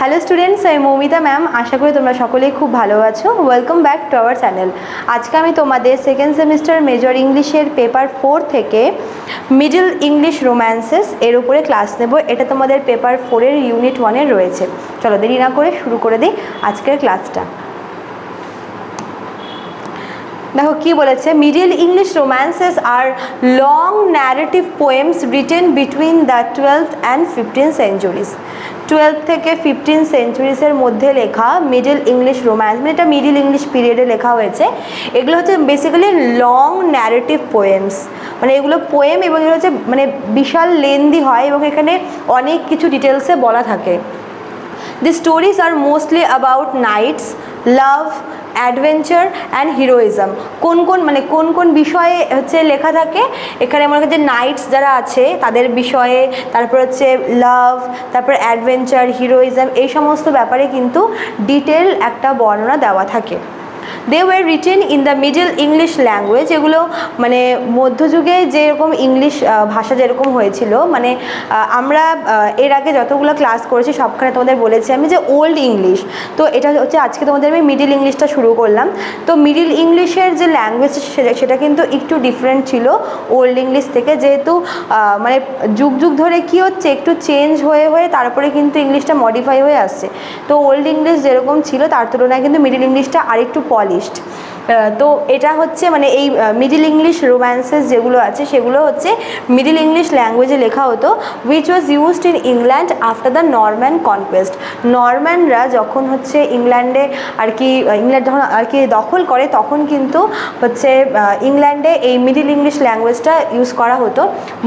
Hello students আমি Moumita ma'am আশা করি তোমরা সকলেই খুব ভালো আছো। Welcome back to our channel আজকে আমি তোমাদের সেকেন্ড সেমিস্টার মেজর ইংলিশের পেপার ফোর থেকে মিডল ইংলিশ রোম্যান্সেস এর উপরে ক্লাস নেব। এটা তোমাদের পেপার ফোরের ইউনিট ওয়ানের রয়েছে। চলো দেরি না করে শুরু করে দিই আজকের ক্লাসটা দেখো কি বলেছে? Middle English romances R long narrative poems written between the twelfth and fifteen centuries twelve থেকে ফিফটিন সেঞ্চুরিজের মধ্যে লেখা মিডিল ইংলিশ রোম্যান্স মানে এটা মিডিল ইংলিশ পিরিয়ডে লেখা হয়েছে। এগুলো হচ্ছে বেসিক্যালি লং ন্যারেটিভ পোয়েমস মানে এগুলো পোয়েম এবং এগুলো হচ্ছে মানে বিশাল লেন্দি হয় এবং এখানে অনেক কিছু ডিটেলসে বলা থাকে। The stories are mostly about knights love adventure and heroism কোন কোন মানে কোন কোন বিষয়ে হচ্ছে লেখা থাকে? এখানে মনে হচ্ছে নাইটস যারা আছে, তাদের বিষয়ে, তারপর হচ্ছে লাভ তারপর অ্যাডভেঞ্চার হিরোইজম এই সমস্ত ব্যাপারে কিন্তু ডিটেল একটা বর্ণনা দেওয়া থাকে। They were written in the middle English language এগুলো মানে মধ্যযুগে যেরকম ইংলিশ ভাষা যেরকম হয়েছিল মানে আমরা এর আগে যতগুলো ক্লাস করেছি, সবখানে তোমাদের বলেছি আমি যে ওল্ড ইংলিশ তো এটা হচ্ছে আজকে তোমাদের আমি মিডিল ইংলিশটা শুরু করলাম। তো মিডিল ইংলিশের যে ল্যাঙ্গুয়েজ সেটা কিন্তু একটু ডিফারেন্ট ছিল ওল্ড ইংলিশ থেকে, যেহেতু মানে যুগ যুগ ধরে কি হচ্ছে, একটু চেঞ্জ হয়ে হয়ে তারপরে কিন্তু ইংলিশটা মডিফাই হয়ে আসছে। তো ওল্ড ইংলিশ যেরকম ছিল, তার তুলনায় কিন্তু মিডিল ইংলিশটা আরেকটু পলিশড তো এটা হচ্ছে মানে এই মিডিল ইংলিশ রোম্যান্সেস যেগুলো আছে, সেগুলো হচ্ছে মিডিল ইংলিশ ল্যাঙ্গুয়েজে লেখা হতো which was used in England after the Norman conquest নরম্যানরা যখন হচ্ছে ইংল্যান্ডে আর কি, ইংল্যান্ড যখন আর কি দখল করে, তখন কিন্তু হচ্ছে ইংল্যান্ডে এই মিডিল ইংলিশ ল্যাঙ্গুয়েজটা ইউজ করা হতো।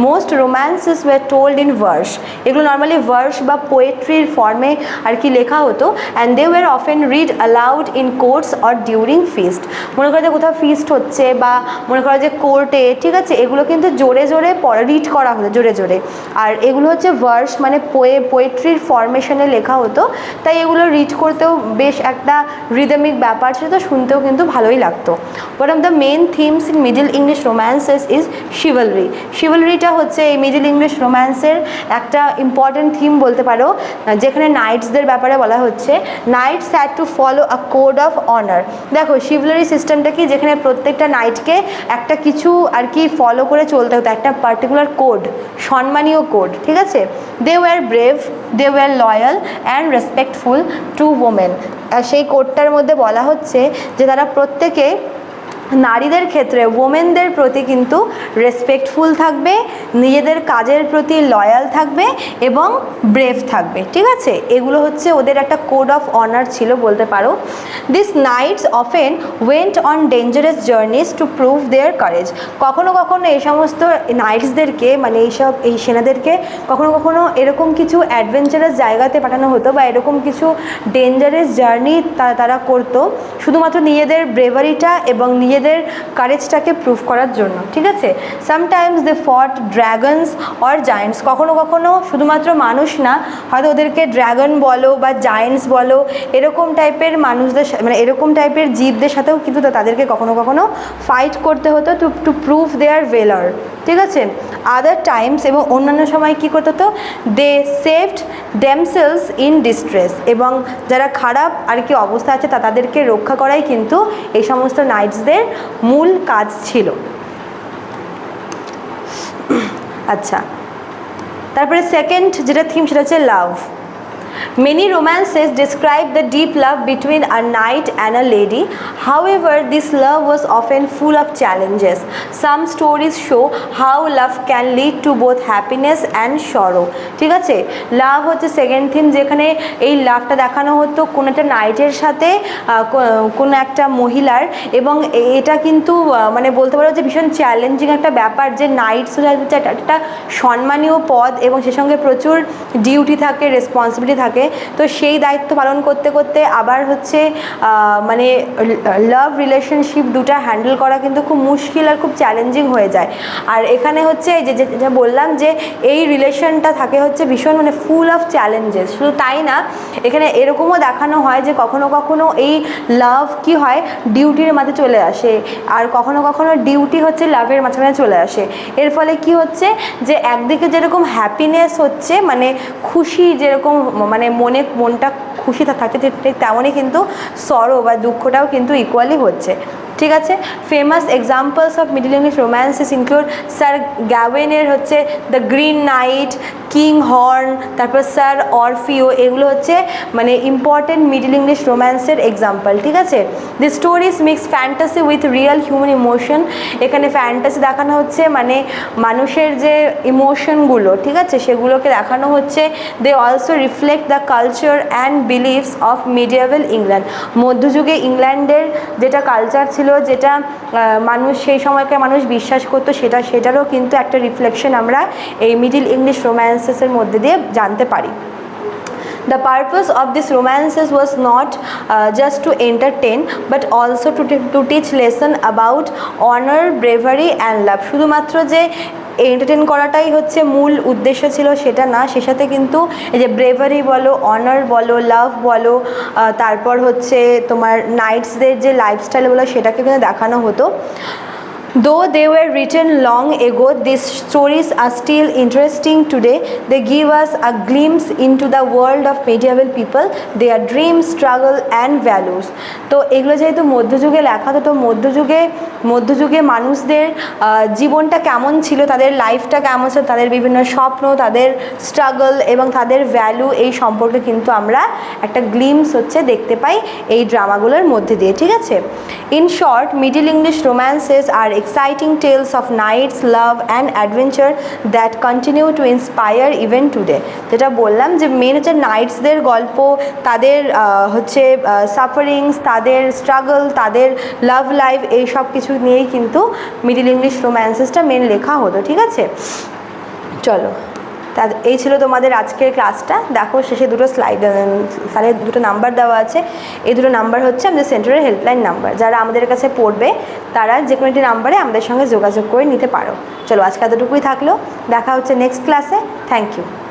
Most romances were told in verse এগুলো নর্মালি ভার্স বা পোয়েট্রির ফর্মে আর কি লেখা হতো and they were often read aloud in courts or during feast মনে করো যে কোথাও ফিস্ট হচ্ছে বা মনে করো যে কোর্টে ঠিক আছে? এগুলো কিন্তু জোরে জোরে রিড করা হতো, জোরে জোরে। আর এগুলো হচ্ছে ভার্স মানে পোয়ে পোয়েট্রির ফরমেশনে লেখা হতো। তাই এগুলো রিড করতেও বেশ একটা রিদমিক ব্যাপার ছিল, তো শুনতেও কিন্তু ভালোই লাগতো। One of the main themes in Middle English romances is chivalry শিভলরিটা হচ্ছে এই মিডল ইংলিশ রোম্যান্সের একটা ইম্পর্ট্যান্ট থিম বলতে পারো, যেখানে নাইটসদের ব্যাপারে বলা হচ্ছে। Knights had to follow a code of honour দেখো শিভলারি সিস্টেমটা কি? যেখানে প্রত্যেকটা নাইটকে একটা কিছু আর কি ফলো করে চলতে হতো, একটা পার্টিকুলার কোড সম্মানীয় কোড ঠিক আছে? They were brave they were loyal and respectful to women সেই কোডটার মধ্যে বলা হচ্ছে যে তারা প্রত্যেকে নারীদের ক্ষেত্রে ওমেনদের প্রতি কিন্তু রেসপেক্টফুল থাকবে, নিজেদের কাজের প্রতি লয়াল থাকবে এবং ব্রেভ থাকবে, ঠিক আছে? এগুলো হচ্ছে ওদের একটা কোড অফ অনার ছিল বলতে পারো। This knights often went on dangerous journeys to prove their courage কখনো কখনো এই সমস্ত নাইটসদেরকে মানে এইসব এই সেনাদেরকে কখনো কখনো এরকম কিছু অ্যাডভেঞ্চারাস জায়গাতে পাঠানো হতো বা এরকম কিছু ডেঞ্জারাস জার্নি তারা তারা করতো। শুধুমাত্র নিজেদের ব্রেভারিটা এবং নিজেদের কারেজটাকে প্রুভ করার জন্য, ঠিক আছে? সামটাইমস দে ফট ড্র্যাগনস অর জায়েন্টস কখনো কখনো শুধুমাত্র মানুষ না, হয়তো ওদেরকে ড্র্যাগন বলো বা জায়েন্টস বলো, এরকম টাইপের মানুষদের মানে এরকম টাইপের জীবদের সাথেও কিন্তু তাদেরকে কখনো কখনো ফাইট করতে হতো to to prove their valour ঠিক আছে? আদার টাইমস এবং অন্যান্য সময় কী করতে হতো they saved damsels in distress এবং যারা খারাপ আর কি অবস্থা আছে তা তাদেরকে রক্ষা করাই কিন্তু এই সমস্ত নাইটসদের মূল কাজ ছিল। আচ্ছা। তারপরে সেকেন্ড যেটা থিম সেটা হচ্ছে লাভ Many romances describe the deep love between a knight and a lady. However, this love was often full of challenges. Some stories show how love can lead to both happiness and sorrow. ঠিক আছে লাভ হচ্ছে second theme যেখানে এই লাভটা দেখানো হতো কোনো একটা নাইটের সাথে কোনো একটা মহিলার এবং এটা কিন্তু মানে বলতে পারো যে ভীষণ চ্যালেঞ্জিং একটা ব্যাপার যে নাইটস হচ্ছে একটা- একটা সম্মানীয় পদ এবং সে সঙ্গে প্রচুর ডিউটি থাকে রেসপন্সিবিলিটি থাকে তো সেই দায়িত্ব পালন করতে করতে আবার হচ্ছে মানে লাভ রিলেশনশিপ দুটা হ্যান্ডেল করা কিন্তু খুব মুশকিল আর খুব চ্যালেঞ্জিং হয়ে যায়। আর এখানে হচ্ছে যে, যে- বললাম যে এই রিলেশনটা থাকে হচ্ছে ভীষণ মানে ফুল অফ চ্যালেঞ্জেস শুধু তাই না, এখানে এরকমও দেখানো হয় যে কখনো কখনো এই লাভ কি হয় ডিউটির মাঝে চলে আসে আর কখনো কখনো ডিউটি হচ্ছে লাভের মাঝখানে চলে আসে। এর ফলে কি হচ্ছে যে একদিকে যেরকম হ্যাপিনেস হচ্ছে মানে খুশি যেরকম মানে মানে মনে, মনটা খুশি থাকতে থাকছে ঠিক ঠিক তেমনই কিন্তু সরো বা দুঃখটাও কিন্তু ইকুয়ালি হচ্ছে। ঠিক আছে? Famous examples of Middle English romances include Sir গ্যাওয়েনের হচ্ছে the Green Knight King Horn তারপর স্যার অরফিও এগুলো হচ্ছে মানে ইম্পর্টেন্ট মিডিল ইংলিশ রোম্যান্সের এক্সাম্পল ঠিক আছে? The stories mix fantasy with real human emotion এখানে ফ্যান্টাসি দেখানো হচ্ছে মানে মানুষের যে ইমোশনগুলো ঠিক আছে? সেগুলোকে দেখানো হচ্ছে। They also reflect the culture and beliefs of medieval England মধ্যযুগে ইংল্যান্ডের যেটা কালচার ছিল যেটা মানুষ সেই সময়কে মানুষ বিশ্বাস করতো, সেটা, সেটারও কিন্তু একটা রিফ্লেকশন আমরা এই মিডিল ইংলিশ রোম্যান্সেসের মধ্যে দিয়ে জানতে পারি। The purpose of these romances was not uh, just to entertain but also to, to teach lesson about honor, bravery and love. শুধুমাত্র যে এন্টারটেন করাটাই হচ্ছে মূল উদ্দেশ্য ছিল সেটা না সে সাথে কিন্তু এই যে ব্রেভারি বলো অনার বলো লাভ বলো তারপর হচ্ছে তোমার নাইটসদের যে লাইফস্টাইল বলো সেটাকে কিন্তু দেখানো হতো Though they were written long ago, these stories are still interesting today. They give us a glimpse into the world of medieval people, their dreams, struggle and values. তো এগুলো যেহেতু মধ্যযুগে লেখা তো মধ্যযুগে মধ্যযুগে মানুষদের জীবনটা কেমন ছিল, তাদের লাইফটা কেমন ছিল, তাদের বিভিন্ন স্বপ্ন, তাদের স্ট্রাগল এবং তাদের ভ্যালু এই সম্পর্কে কিন্তু আমরা একটা গ্লিমস হচ্ছে দেখতে পাই এই ড্রামাগুলোর মধ্যে দিয়ে, ঠিক আছে? In short Middle English romances are exciting tales of knights love and adventure that continue to inspire even today যেটা বললাম যে মেন হচ্ছে নাইটসদের গল্প, তাদের হচ্ছে সাফারিংস তাদের স্ট্রাগল তাদের লাভ লাইফ এই সব কিছু নিয়েই কিন্তু মিডিল ইংলিশ রোম্যান্সেসটা মেন লেখা হতো, ঠিক আছে? চলো, তা এই ছিল তোমাদের আজকের ক্লাসটা দেখো, শেষে দুটো স্লাইড স্যারের দুটো নাম্বার দেওয়া আছে। এই দুটো নাম্বার হচ্ছে আমাদের সেন্টারের হেল্পলাইন নাম্বার যারা আমাদের কাছে পড়বে, তারা যে কোনো একটি নাম্বারে আমাদের সঙ্গে যোগাযোগ করে নিতে পারো। চলো, আজকে এতটুকুই থাকল। দেখা হচ্ছে নেক্সট ক্লাসে থ্যাংক ইউ